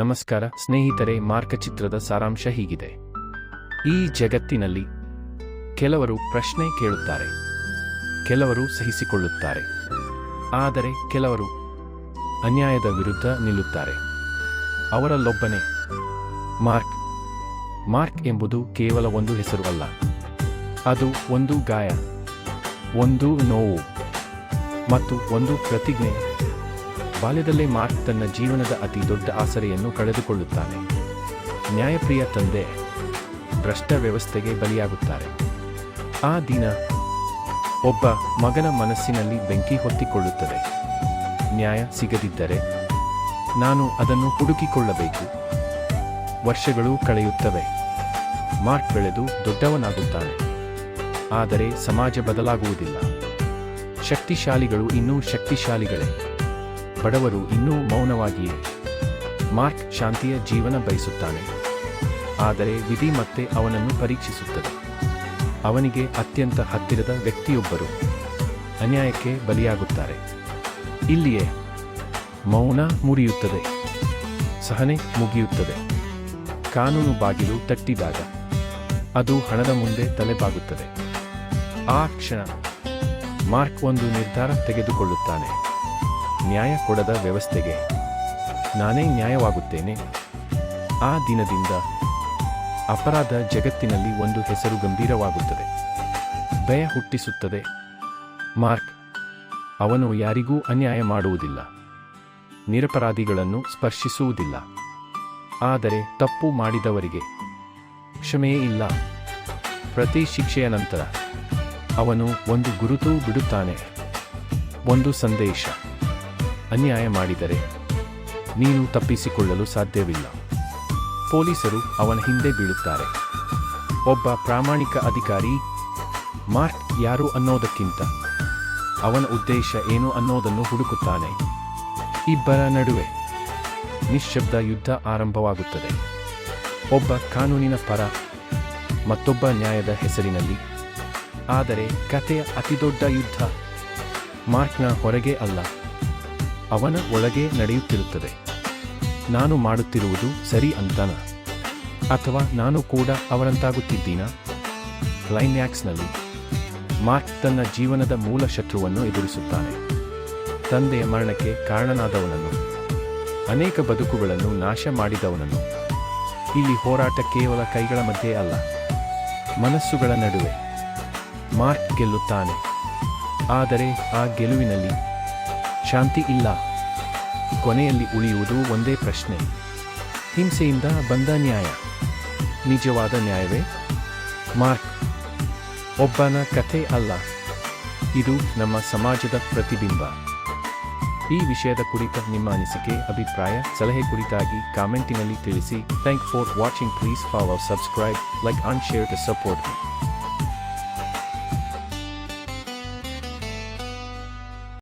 ನಮಸ್ಕಾರ, ಸ್ನೇಹಿತರೆ ಮಾರ್ಗಚಿತ್ರದ ಸಾರಾಂಶ ಹೀಗಿದೆ. ಈ ಜಗತ್ತಿನಲ್ಲಿ ಕೆಲವರು ಪ್ರಶ್ನೆ ಕೇಳುತ್ತಾರೆ, ಕೆಲವರು ಸಹಿಸಿಕೊಳ್ಳುತ್ತಾರೆ, ಆದರೆ ಕೆಲವರು ಅನ್ಯಾಯದ ವಿರುದ್ಧ ನಿಲ್ಲುತ್ತಾರೆ. ಅವರಲ್ಲೊಬ್ಬನೇ ಮಾರ್ಕ್. ಮಾರ್ಕ್ ಎಂಬುದು ಕೇವಲ ಒಂದು ಹೆಸರು ಅಲ್ಲ, ಅದು ಒಂದು ಗಾಯ, ಒಂದು ನೋವು, ಮತ್ತು ಒಂದು ಪ್ರತಿಜ್ಞೆ. ಬಾಲ್ಯದಲ್ಲೇ ಮಾರ್ಕ್ ತನ್ನ ಜೀವನದ ಅತಿ ದೊಡ್ಡ ಆಸರೆಯನ್ನು ಕಳೆದುಕೊಳ್ಳುತ್ತಾನೆ. ನ್ಯಾಯಪ್ರಿಯ ತಂದೆ ಭ್ರಷ್ಟ ವ್ಯವಸ್ಥೆಗೆ ಬಲಿಯಾಗುತ್ತಾರೆ. ಆ ದಿನ ಒಬ್ಬ ಮಗನ ಮನಸ್ಸಿನಲ್ಲಿ ಬೆಂಕಿ ಹೊತ್ತಿಕೊಳ್ಳುತ್ತದೆ. ನ್ಯಾಯ ಸಿಗದಿದ್ದರೆ ನಾನು ಅದನ್ನು ಹುಡುಕಿಕೊಳ್ಳಬೇಕು. ವರ್ಷಗಳು ಕಳೆಯುತ್ತವೆ. ಮಾರ್ಕ್ ಬೆಳೆದು ದೊಡ್ಡವನಾಗುತ್ತಾನೆ. ಆದರೆ ಸಮಾಜ ಬದಲಾಗುವುದಿಲ್ಲ. ಶಕ್ತಿಶಾಲಿಗಳು ಇನ್ನೂ ಶಕ್ತಿಶಾಲಿಗಳೇ. ಬಡವರು ಇನ್ನೂ ಮೌನವಾಗಿಯೇ ಮಾರ್ಕ್ ಶಾಂತಿಯ ಜೀವನ ಬಯಸುತ್ತಾನೆ. ಆದರೆ ವಿಧಿ ಮತ್ತೆ ಅವನನ್ನು ಪರೀಕ್ಷಿಸುತ್ತದೆ. ಅವನಿಗೆ ಅತ್ಯಂತ ಹತ್ತಿರದ ವ್ಯಕ್ತಿಯೊಬ್ಬರು ಅನ್ಯಾಯಕ್ಕೆ ಬಲಿಯಾಗುತ್ತಾರೆ. ಇಲ್ಲಿಯೇ ಮೌನ ಮುರಿಯುತ್ತದೆ. ಸಹನೆ ಮುಗಿಯುತ್ತದೆ. ಕಾನೂನು ಬಾಗಿಲು ತಟ್ಟಿದಾಗ ಅದು ಹಣದ ಮುಂದೆ ತಲೆಬಾಗುತ್ತದೆ. ಆ ಕ್ಷಣ ಮಾರ್ಕ್ ಒಂದು ನಿರ್ಧಾರ ತೆಗೆದುಕೊಳ್ಳುತ್ತಾನೆ. ನ್ಯಾಯ ಕೊಡದ ವ್ಯವಸ್ಥೆಗೆ ನಾನೇ ನ್ಯಾಯವಾಗುತ್ತೇನೆ. ಆ ದಿನದಿಂದ ಅಪರಾಧ ಜಗತ್ತಿನಲ್ಲಿ ಒಂದು ಹೆಸರು ಗಂಭೀರವಾಗುತ್ತದೆ. ಭಯ ಹುಟ್ಟಿಸುತ್ತದೆ. ಮಾರ್ಕ್, ಅವನು ಯಾರಿಗೂ ಅನ್ಯಾಯ ಮಾಡುವುದಿಲ್ಲ. ನಿರಪರಾಧಿಗಳನ್ನು ಸ್ಪರ್ಶಿಸುವುದಿಲ್ಲ. ಆದರೆ ತಪ್ಪು ಮಾಡಿದವರಿಗೆ ಕ್ಷಮೆಯೇ ಇಲ್ಲ. ಪ್ರತಿ ಶಿಕ್ಷೆಯ ನಂತರ ಅವನು ಒಂದು ಗುರುತು ಬಿಡುತ್ತಾನೆ. ಒಂದು ಸಂದೇಶ. ಅನ್ಯಾಯ ಮಾಡಿದರೆ ನೀನು ತಪ್ಪಿಸಿಕೊಳ್ಳಲು ಸಾಧ್ಯವಿಲ್ಲ. ಪೊಲೀಸರು ಅವನ ಹಿಂದೆ ಬೀಳುತ್ತಾರೆ. ಒಬ್ಬ ಪ್ರಾಮಾಣಿಕ ಅಧಿಕಾರಿ, ಮಾರ್ಕ್ ಯಾರು ಅನ್ನೋದಕ್ಕಿಂತ ಅವನ ಉದ್ದೇಶ ಏನು ಅನ್ನೋದನ್ನು ಹುಡುಕುತ್ತಾನೆ. ಇಬ್ಬರ ನಡುವೆ ನಿಶ್ಶಬ್ದ ಯುದ್ಧ ಆರಂಭವಾಗುತ್ತದೆ. ಒಬ್ಬ ಕಾನೂನಿನ ಪರ, ಮತ್ತೊಬ್ಬ ನ್ಯಾಯದ ಹೆಸರಿನಲ್ಲಿ. ಆದರೆ ಕಥೆಯ ಅತಿದೊಡ್ಡ ಯುದ್ಧ ಮಾರ್ಕ್ನ ಹೊರಗೆ ಅಲ್ಲ. ಅವನ ಒಳಗೆ ನಡೆಯುತ್ತಿರುತ್ತದೆ. ನಾನು ಮಾಡುತ್ತಿರುವುದು ಸರಿ ಅಂತನ? ಅಥವಾ ನಾನು ಕೂಡ ಅವರಂತಾಗುತ್ತಿದ್ದೀನ ಕ್ಲೈಮ್ಯಾಕ್ಸ್ನಲ್ಲಿ ಮಾರ್ಕ್ ತನ್ನ ಜೀವನದ ಮೂಲ ಶತ್ರುವನ್ನು ಎದುರಿಸುತ್ತಾನೆ. ತಂದೆಯ ಮರಣಕ್ಕೆ ಕಾರಣನಾದವನನ್ನು, ಅನೇಕ ಬದುಕುಗಳನ್ನು ನಾಶ ಮಾಡಿದವನನ್ನು. ಇಲ್ಲಿ ಹೋರಾಟ ಕೇವಲ ಕೈಗಳ ಮಧ್ಯೆ ಅಲ್ಲ, ಮನಸ್ಸುಗಳ ನಡುವೆ. ಮಾರ್ಕ್ ಗೆಲ್ಲುತ್ತಾನೆ. ಆದರೆ ಆ ಗೆಲುವಿನಲ್ಲಿ ಶಾಂತಿ ಇಲ್ಲ. ಕೊನೆಯಲ್ಲಿ ಉಳಿಯುವುದು ಒಂದೇ ಪ್ರಶ್ನೆ. ಹಿಂಸೆಯಿಂದ ಬಂದ ನ್ಯಾಯ. ನಿಜವಾದ ನ್ಯಾಯವೇ? ಮಾರ್ಕ್. ಒಬ್ಬನ ಕಥೆ ಅಲ್ಲ. ಇದು ನಮ್ಮ ಸಮಾಜದ ಪ್ರತಿಬಿಂಬ. ಈ ವಿಷಯದ ಕುರಿತ ನಿಮ್ಮ ಅನಿಸಿಕೆ, ಅಭಿಪ್ರಾಯ, ಸಲಹೆ ಕುರಿತಾಗಿ ಕಾಮೆಂಟಿನಲ್ಲಿ ತಿಳಿಸಿ. Thank for watching. Please follow, subscribe, like and share the support.